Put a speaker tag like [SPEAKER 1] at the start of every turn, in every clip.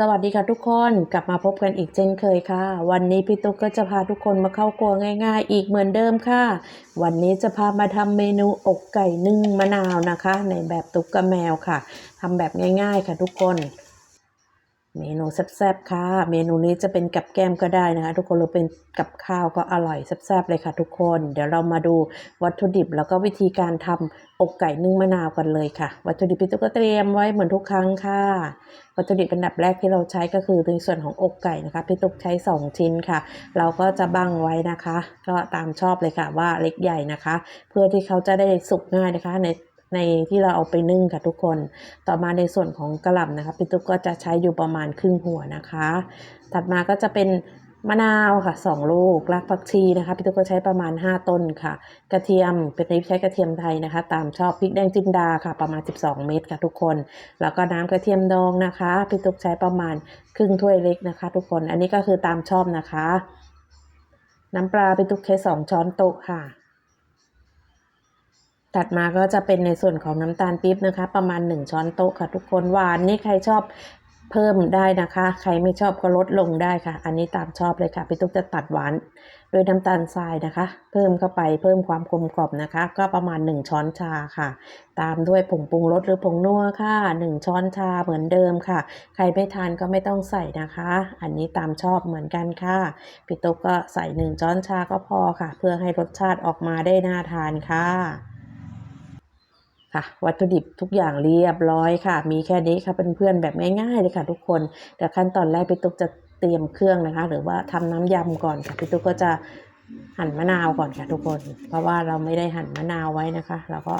[SPEAKER 1] สวัสดีค่ะทุกคนกลับมาพบกันอีกเช่นเคยค่ะ วันนี้พี่ตุ๊กก็จะพาทุกคนมาเข้าครัวง่าย ๆ อีกเหมือนเดิมค่ะ วันนี้จะพามาทำเมนูอกไก่นึ่งมะนาวนะคะ ในแบบตุ๊กกะแมวค่ะทำแบบง่าย ๆ ค่ะทุกคน เมนูแซ่บๆค่ะ เมนูนี้จะเป็นกับแก้มก็ได้นะคะ ทุกคนหรือเป็นกับข้าวก็อร่อยแซ่บๆเลยค่ะ ทุกคน เดี๋ยวเรามาดูวัตถุดิบแล้วก็วิธีการทำอกไก่นึ่งมะนาวกันเลยค่ะ วัตถุดิบพี่ตุ๊กก็เตรียมไว้เหมือนทุกครั้งค่ะ วัตถุดิบอันดับแรกที่เราใช้ก็คือในส่วนของอกไก่นะคะพี่ตุ๊กใช้ 2 ชิ้นค่ะ เราก็จะบั้งไว้นะคะ ก็ตามชอบเลยค่ะว่าเล็กใหญ่นะคะ เพื่อที่เขาจะได้สุกง่ายนะคะใน ในที่เราเอาไปนึ่งค่ะทุกคน ต่อมาในส่วนของกระหล่ำนะคะพี่ตุ๊กก็จะใช้อยู่ประมาณครึ่งหัวนะคะ ถัดมาก็จะเป็นมะนาวค่ะ2ลูกรากผักชีนะคะพี่ตุ๊กก็ใช้ประมาณ 5 ต้นค่ะ กระเทียมเป็นนี้ใช้กระเทียมไทยนะคะ ตามชอบพริกแดงจินดาค่ะ ประมาณ 12 เม็ดค่ะทุกคน แล้วก็น้ำกระเทียมดองนะคะพี่ตุ๊กใช้ประมาณครึ่งถ้วยเล็กนะคะ ทุกคนอันนี้ก็คือตามชอบนะคะ น้ำปลาพี่ตุ๊กใช้2ช้อนโต๊ะค่ะ ถัดมาก็จะเป็นในส่วนของน้ำตาลปี๊บนะคะ ประมาณ 1 ช้อนโต๊ะค่ะทุกคนหวานนี่ใครชอบเพิ่มได้นะคะ ใครไม่ชอบก็ลดลงได้ค่ะ อันนี้ตามชอบเลยค่ะพี่ตุ๊กจะตัดหวานด้วยน้ำตาลทรายนะคะ เพิ่มเข้าไปเพิ่มความกลมกล่อมนะคะ ก็ประมาณ 1 ช้อนชาค่ะ ตามด้วยผงปรุงรสหรือผงนัวค่ะ 1 ช้อนชาเหมือนเดิมค่ะ ใครไม่ทานก็ไม่ต้องใส่นะคะ อันนี้ตามชอบเหมือนกันค่ะพี่ตุ๊กก็ใส่ 1 ช้อนชาก็พอค่ะ เพื่อให้รสชาติออกมาได้น่าทานค่ะ ค่ะ วัตถุดิบทุกอย่างเรียบร้อยค่ะ มีแค่นี้ค่ะเพื่อนๆแบบง่ายๆเลยค่ะ ทุกคนแต่ขั้นตอนแรกพี่ตุ๊กจะเตรียมเครื่องนะคะ หรือว่าทำน้ำยำก่อนค่ะพี่ตุ๊กก็จะหั่นมะนาวก่อนค่ะ ทุกคน เพราะว่าเราไม่ได้หั่นมะนาวไว้นะคะเราก็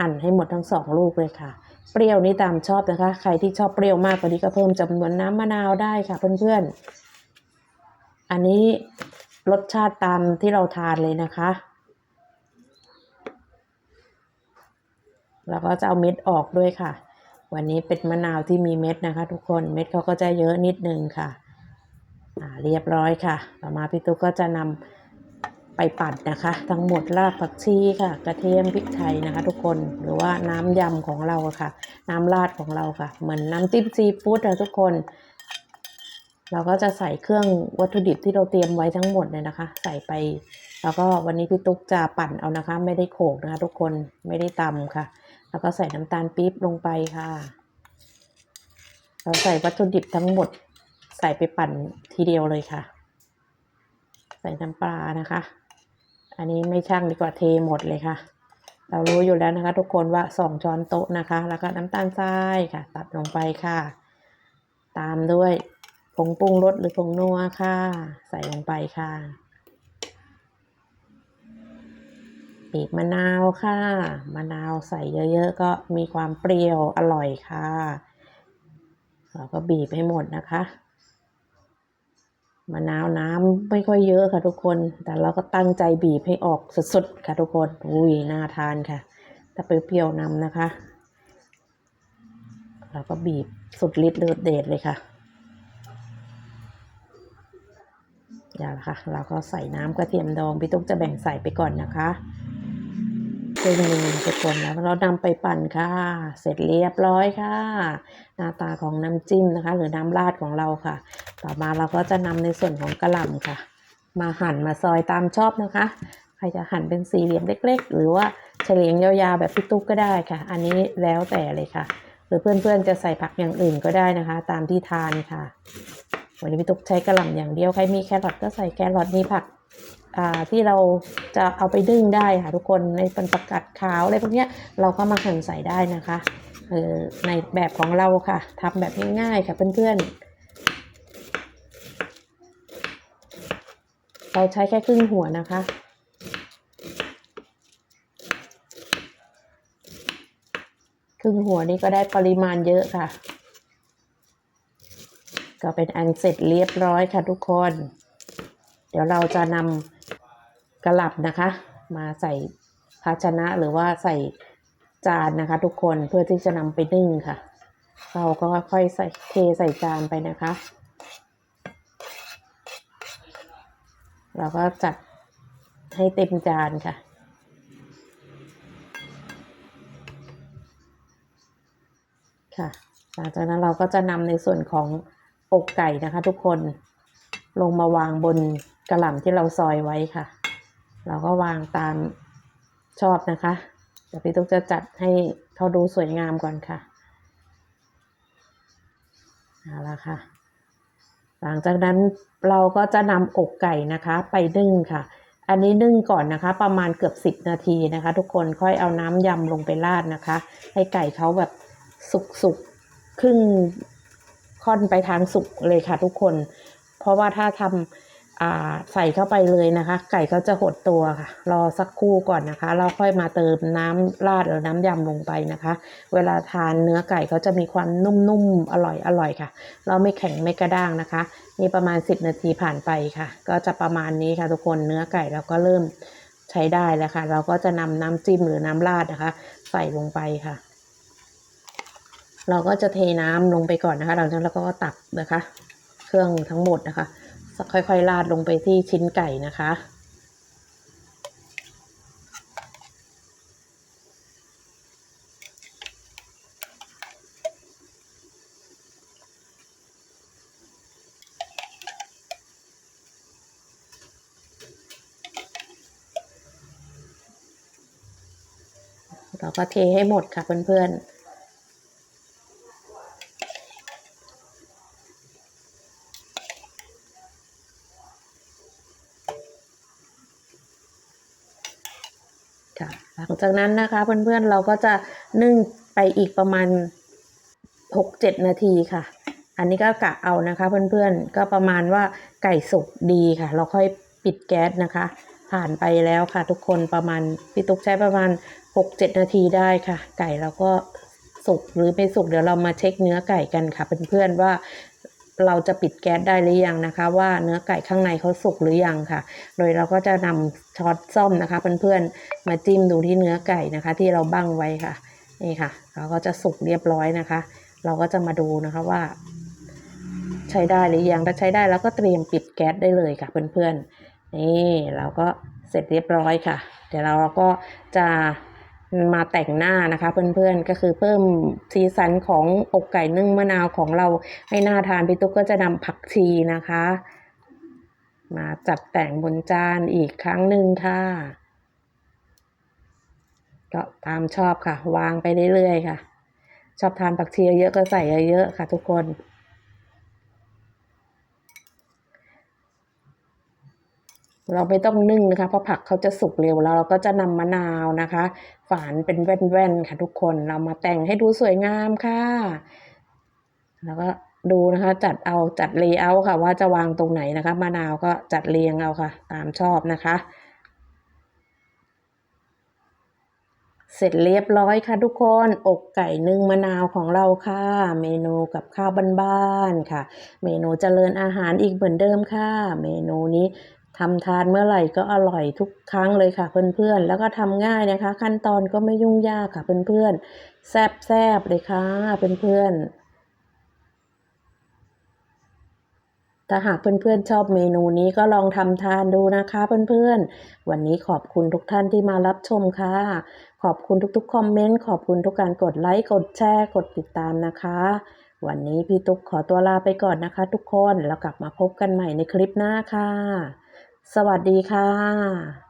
[SPEAKER 1] หั่นให้หมดทั้งสองลูกเลยค่ะ เปรี้ยวนี่ตามชอบนะคะ ใครที่ชอบเปรี้ยวมากกว่านี้ก็เพิ่มจำนวนน้ำมะนาวได้ค่ะ เพื่อนๆอันนี้รสชาติตามที่เราทานเลยนะคะ แล้วก็จะเอาเม็ดออกด้วยค่ะ วันนี้เป็นมะนาวที่มีเม็ดนะคะ ทุกคนเม็ดเขาก็จะเยอะนิดนึงค่ะอ่าเรียบร้อยค่ะ ต่อมาพี่ตุ๊กก็จะนำไปปั่นนะคะ ทั้งหมดรากผักชีค่ะ กระเทียมพริกไทยนะคะ ทุกคนหรือว่าน้ำยำของเราค่ะ น้ำราดของเราค่ะ เหมือนน้ำจิ้มซีฟู้ดนะทุกคน เราก็จะใส่เครื่องวัตถุดิบที่เราเตรียมไว้ทั้งหมดเลยนะคะ ใส่ไป แล้วก็วันนี้พี่ตุ๊กจะปั่นเอานะคะ ไม่ได้โขกนะคะ ทุกคนไม่ได้ตำค่ะ แล้วก็ใส่น้ำตาลปี๊บลงไปค่ะ เราใส่วัตถุดิบทั้งหมดใส่ไปปั่นทีเดียวเลยค่ะ ใส่น้ำปลานะคะ อันนี้ไม่ช่างดีกว่าเทหมดเลยค่ะ เรารู้อยู่แล้วนะคะ ทุกคนว่าสองช้อนโต๊ะนะคะ แล้วก็น้ำตาลทรายค่ะ ตัดลงไปค่ะ ตามด้วยผงปรุงรสหรือผงนัวค่ะ ใส่ลงไปค่ะ บีบมะนาวค่ะ มะนาวใส่เยอะๆ ก็มีความเปรี้ยวอร่อยค่ะเราก็บีบให้หมดนะคะ มะนาวน้ำไม่ค่อยเยอะค่ะทุกคน แต่เราก็ตั้งใจบีบให้ออกสุดๆค่ะทุกคน อุ้ยน่าทานค่ะถ้าเปรี้ยวๆนำนะคะ เราก็บีบสุดฤทธิ์เลือดเดชเลยค่ะอย่าละค่ะ เราก็ใส่น้ำกระเทียมดอง พี่ตุ๊กจะแบ่งใส่ไปก่อนนะคะ ครึ่งหนึ่งทุกคนแล้วเรานำไปปั่นค่ะ เสร็จเรียบร้อยค่ะ หน้าตาของน้ำจิ้มนะคะ หรือน้ำราดของเราค่ะ ต่อมาเราก็จะนำในส่วนของกระหล่ำค่ะ มาหั่นมาซอยตามชอบนะคะ ใครจะหั่นเป็นสี่เหลี่ยมเล็ก ๆ หรือว่าเฉลียงยาวๆแบบพี่ตุ๊กก็ได้ค่ะ อันนี้แล้วแต่เลยค่ะ หรือเพื่อนๆจะใส่ผักอย่างอื่นก็ได้นะคะ ตามที่ทานค่ะ วันนี้พี่ตุ๊กใช้กระหล่ำอย่างเดียวใครมีแครอทก็ใส่แครอทมีผัก ที่เราจะเอาไปนึ่งได้ค่ะทุกคนในเป็นประกัดขาวอะไรพวกเนี้ยเราก็มาหั่นใส่ได้นะคะเออในแบบของเราค่ะทำแบบง่ายๆค่ะเพื่อนๆ เราใช้แค่ครึ่งหัวนะคะครึ่งหัวนี้ก็ได้ปริมาณเยอะค่ะ ก็เป็นอันเสร็จเรียบร้อยค่ะทุกคน เดี๋ยวเราจะนำ กระหลับนะคะ มาใส่ภาชนะหรือว่าใส่จานนะคะ ทุกคนเพื่อที่จะนำไปนึ่งค่ะ เราก็ค่อยใส่เทใส่จานไปนะคะ เราก็จัดให้เต็มจานค่ะค่ะหลังจากนั้นเราก็จะนำในส่วนของอกไก่นะคะ ทุกคนลงมาวางบนกระหล่ำที่เราซอยไว้ค่ะ เราก็วางตามชอบนะคะเดี๋ยวพี่ตุ๊กจะจัดให้เขาดูสวยงามก่อนค่ะเอาละค่ะ หลังจากนั้นเราก็จะนำอกไก่นะคะ ไปนึ่งค่ะ อันนี้นึ่งก่อนนะคะ ประมาณเกือบสิบนาทีนะคะ ทุกคนค่อยเอาน้ำยำลงไปราดนะคะ ให้ไก่เขาแบบสุกๆครึ่งค่อนไปทางสุกเลยค่ะทุกคน เพราะว่าถ้าทำ ใส่เข้าไปเลยนะคะ ไก่เขาจะหดตัวค่ะ รอสักครู่ก่อนนะคะ เราค่อยมาเติมน้ำราดหรือน้ำยำลงไปนะคะ เวลาทานเนื้อไก่เขาจะมีความนุ่มๆอร่อยอร่อยค่ะ เราไม่แข็งไม่กระด้างนะคะนี่ประมาณ 10 นาทีผ่านไปค่ะ ก็จะประมาณนี้ค่ะทุกคนเนื้อไก่เราก็เริ่มใช้ได้แล้วค่ะ เราก็จะนำน้ำจิ้มหรือน้ำราดนะคะ ใส่ลงไปค่ะ เราก็จะเทน้ำลงไปก่อนนะคะ หลังจากนั้นเราก็ตักนะคะ เครื่องทั้งหมดนะคะ ค่อยๆราดลงไปที่ชิ้นไก่นะคะ เราก็เทให้หมดค่ะเพื่อนๆ ค่ะหลังจากนั้นนะคะเพื่อนๆเราก็จะนึ่งไปอีกประมาณ 6-7 นาทีค่ะ อันนี้ก็กะเอานะคะเพื่อนๆก็ประมาณว่าไก่สุกดีค่ะ เราค่อยปิดแก๊สนะคะ ผ่านไปแล้วค่ะ ทุกคนประมาณพี่ตุ๊กใช้ประมาณ 6-7 นาทีได้ค่ะ ไก่เราก็สุกหรือไม่สุกเดี๋ยวเรามาเช็คเนื้อไก่กันค่ะเพื่อนๆว่า เราจะปิดแก๊สได้หรือยังนะคะ ว่าเนื้อไก่ข้างในเขาสุกหรือยังค่ะ โดยเราก็จะนำช้อนส้อมนะคะเพื่อนๆมาจิ้มดูที่เนื้อไก่นะคะ ที่เราบั้งไว้ค่ะนี่ค่ะเราก็จะสุกเรียบร้อยนะคะ เราก็จะมาดูนะคะว่า ใช้ได้หรือยังถ้าใช้ได้แล้วก็เตรียมปิดแก๊สได้เลยค่ะเพื่อนๆนี่เราก็เสร็จเรียบร้อยค่ะ เดี๋ยวเราก็จะ มาแต่งหน้านะคะ เพื่อนๆก็คือเพิ่มสีสันของอกไก่นึ่งมะนาวของเราให้น่าทานพี่ตุ๊กก็จะนำผักชีนะคะ มาจัดแต่งบนจานอีกครั้งหนึ่งค่ะก็ตามชอบค่ะ วางไปเรื่อยๆค่ะ ชอบทานผักชีเยอะก็ใส่เยอะๆค่ะทุกคน เราไม่ต้องนึ่งนะคะเพราะผักเขาจะสุกเร็วแล้วเราก็จะนำมะนาวนะคะ ฝานเป็นแว่นๆค่ะทุกคนเรามาแต่งให้ดูสวยงามค่ะ แล้วก็ดูนะคะ จัดเอาจัดเลเยอร์ค่ะ ว่าจะวางตรงไหนนะคะ มะนาวก็จัดเรียงเอาค่ะ ตามชอบนะคะ เสร็จเรียบร้อยค่ะทุกคนอกไก่นึ่งมะนาวของเราค่ะ เมนูกับข้าวบ้านๆค่ะ เมนูเจริญอาหารอีกเหมือนเดิมค่ะ เมนูนี้ ทำทานเมื่อไหร่ก็อร่อยทุกครั้งเลยค่ะเพื่อนๆ แล้วก็ทำง่ายนะคะ ขั้นตอนก็ไม่ยุ่งยากค่ะเพื่อนๆ แซ่บๆเลยค่ะเพื่อนๆถ้าหากเพื่อนๆชอบเมนูนี้ก็ลองทำทานดูนะคะเพื่อนๆ วันนี้ขอบคุณทุกท่านที่มารับชมค่ะ ขอบคุณทุกๆคอมเมนต์ ขอบคุณทุกการกดไลค์ กดแชร์ กดติดตามนะคะ วันนี้พี่ตุ๊กขอตัวลาไปก่อนนะคะทุกคน แล้วกลับมาพบกันใหม่ในคลิปหน้าค่ะ สวัสดีค่ะ